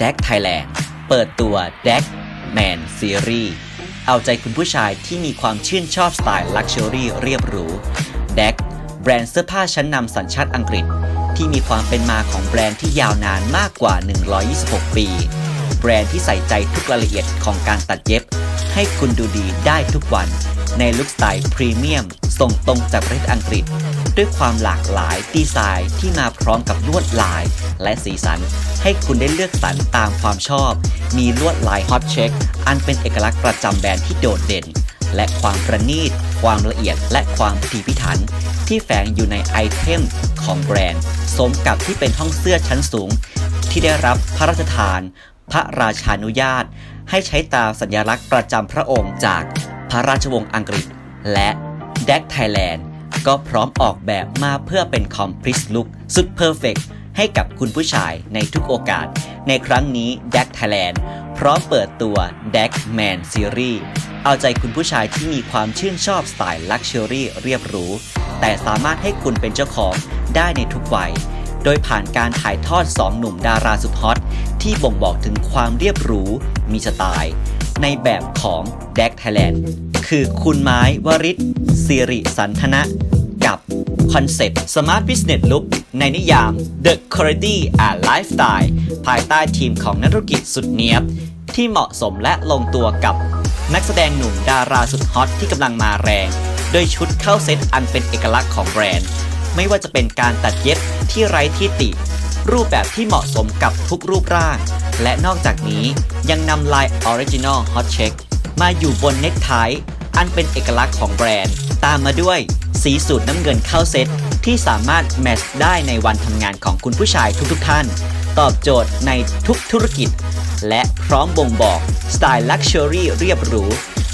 d a c Thailand เปิดตัว d a c Man Series เอาใจคุณผู้ชายที่มีความชื่นชอบสไตล์ลักชัวรี่เรียบหรู d a c แบรนด์เสื้อผ้าชั้นนำสัญชาติอังกฤษ ที่มีความเป็นมาของแบรนด์ที่ยาวนานมากกว่า 126 ปี แบรนด์ที่ใส่ใจทุกรายละเอียดของการตัดเย็บ ให้คุณดูดีได้ทุกวัน ในลุคสไตล์พรีเมียมส่งตรงจากประเทศอังกฤษ ด้วยความหลากหลายดีไซน์ที่มาพร้อมกับลวดลาย และสีสัน ให้คุณได้เลือกสรรตามความชอบ มีลวดลายฮอตเช็คอันเป็นเอกลักษณ์ประจำแบรนด์ที่โดดเด่น และความประณีต ความละเอียด และความพิถีพิถัน ที่แฝงอยู่ในไอเทมของแบรนด์ สมกับที่เป็นห้องเสื้อชั้นสูง ที่ได้รับพระราชทาน พระราชานุญาต ให้ใช้ตราสัญลักษณ์ประจำพระองค์จาก พระราชวงศ์อังกฤษ และแดกไทยแลนด์ก็พร้อมออกแบบมาเพื่อเป็นคอมพลี e ลุคสุดเพอร์เฟกให้กับคุณผู้ชายในทุกโอกาส ในครั้งนี้ d a c Thailand พร้อมเปิดตัว d a c Man Series เอาใจคุณผู้ชายที่มีความชื่นชอบสไตล์ลักชัวรี่เรียบหรูแต่สามารถให้คุณเป็นเจ้าของได้ในทุกวัย โดยผ่านการถ่ายทอด 2 หนุ่มดาราสุดฮอตที่บ่งบอกถึงความเรียบหรู มีสไตล์ ในแบบของ d a c Thailand คือคุณไม้วริศสิริสันทนะ กับคอนเซ็ปต์ Smart Business Look ในนิยาม The Quality and Lifestyle ภายใต้ทีมของนักธุรกิจสุดเนียบ ที่เหมาะสมและลงตัวกับนักแสดงหนุ่มดาราสุดฮอตที่กำลังมาแรง โดยชุดเข้าเซตอันเป็นเอกลักษณ์ของแบรนด์ ไม่ว่าจะเป็นการตัดเย็บที่ไร้ที่ติ รูปแบบที่เหมาะสมกับทุกรูปร่าง และนอกจากนี้ยังนำลาย Original Hot Check มาอยู่บนเน็กไทอันเป็นเอกลักษณ์ของแบรนด์ ตามมาด้วยสีสูตรน้ำเงินเข้าเซ็ตที่สามารถแมทช์ได้ในวันทำงานของคุณผู้ชายทุกๆท่าน ตอบโจทย์ในทุกธุรกิจ และพร้อมบ่งบอกสไตล์ลักชัวรี่เรียบหรู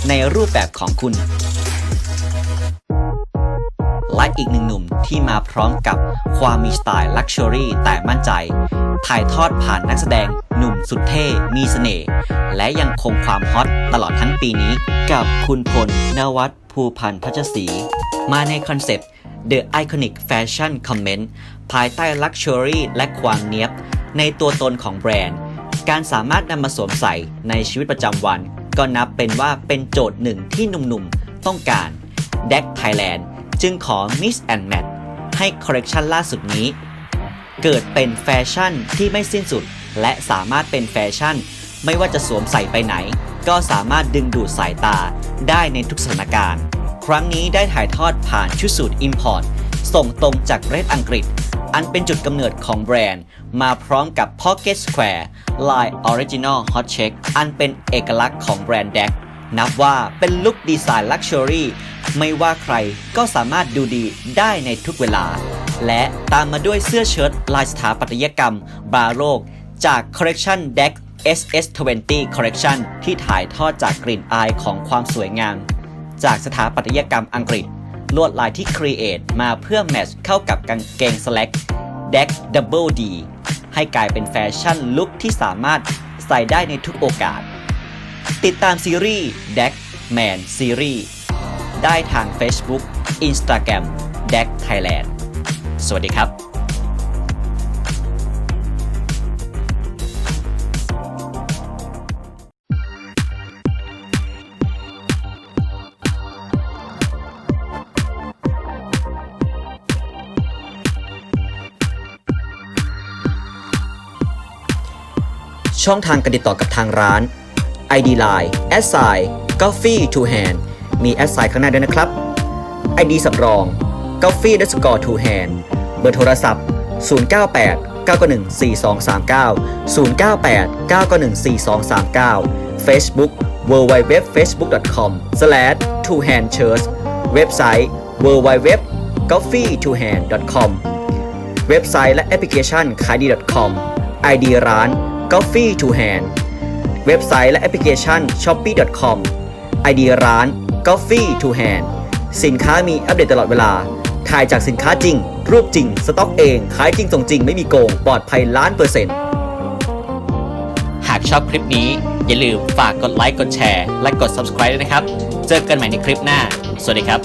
ในรูปแบบของคุณและอีกหนึ่งหนุ่มที่มาพร้อมกับความมีสไตล์ลักชัวรี่แต่มั่นใจ ถ่ายทอดผ่านนักแสดง หนุ่มสุดเท่ มีเสน่ห์และยังคงความฮอตตลอดทั้งปีนี้ กับคุณพลนวัตภูพันธ์ทัชศรีมาในคอนเซปต์ The Iconic Fashion Comment ภายใต้ Luxury และความเนี้ยบ ในตัวตนของแบรนด์ การสามารถนำมาสวมใส่ในชีวิตประจำวัน ก็นับเป็นว่าเป็นโจทย์หนึ่งที่หนุ่มๆ ต้องการ d e c Thailand จึงขอ Mix and Match ให้คอลเลกชันล่าสุดนี้ เกิดเป็นแฟชั่นที่ไม่สิ้นสุด และสามารถเป็นแฟชั่น ไม่ว่าจะสวมใส่ไปไหน ก็สามารถดึงดูดสายตาได้ในทุกสถานการณ์ ครั้งนี้ได้ถ่ายทอดผ่านชุดสูตร Import ส่งตรงจากประเทศอังกฤษ อันเป็นจุดกำเนิดของแบรนด์ มาพร้อมกับ Pocket Square ลาย Original Hot Check อันเป็นเอกลักษณ์ของแบรนด์ DAC นับว่าเป็นลุคดีไซน์ลักชัวรี่ไม่ว่าใครก็สามารถดูดีได้ในทุกเวลา และตามมาด้วยเสื้อเชิ้ตลายสถาปัตยกรรม บาโรก จาก Collection Deck SS20 Collection ที่ถ่ายทอดจากกลิ่นอายของความสวยงาม จากสถาปัตยกรรมอังกฤษ ลวดลายที่ครีเอทมาเพื่อแมทช์เข้ากับกางเกงสแลก Deck Double D ให้กลายเป็นแฟชั่นลุคที่สามารถใส่ได้ในทุกโอกาส ติดตามซีรีส์ Deck Man Series ได้ทาง Facebook Instagram Deck Thailand สวัสดีครับช่องทางการติดต่อกับทางร้าน ID Line s i Coffee to Hand มี s i ข้างหน้าด้วยนะครับ ID สำรอง Coffee d s c o r to Hand เบอร์โทรศัพท์ 098 991 4239 098 991 4239 Facebook www facebook.com slash to hand church เว็บไซต์ www coffee to hand com เว็บไซต์และแอปพลิเคชันขายดี .com ID ร้าน Coffee to Hand เว็บไซต์และแอปพลิเคชัน shopee.com ID ร้าน Coffee to Hand สินค้ามีอัปเดตตลอดเวลา ถ่ายจากสินค้าจริง รูปจริง สต็อกเอง ขายจริงส่งจริงไม่มีโกง ปลอดภัยล้านเปอร์เซ็นต์ หากชอบคลิปนี้ อย่าลืมฝากกดไลค์กดแชร์ และกด subscribe ด้วยนะครับ เจอกันใหม่ในคลิปหน้า สวัสดีครับ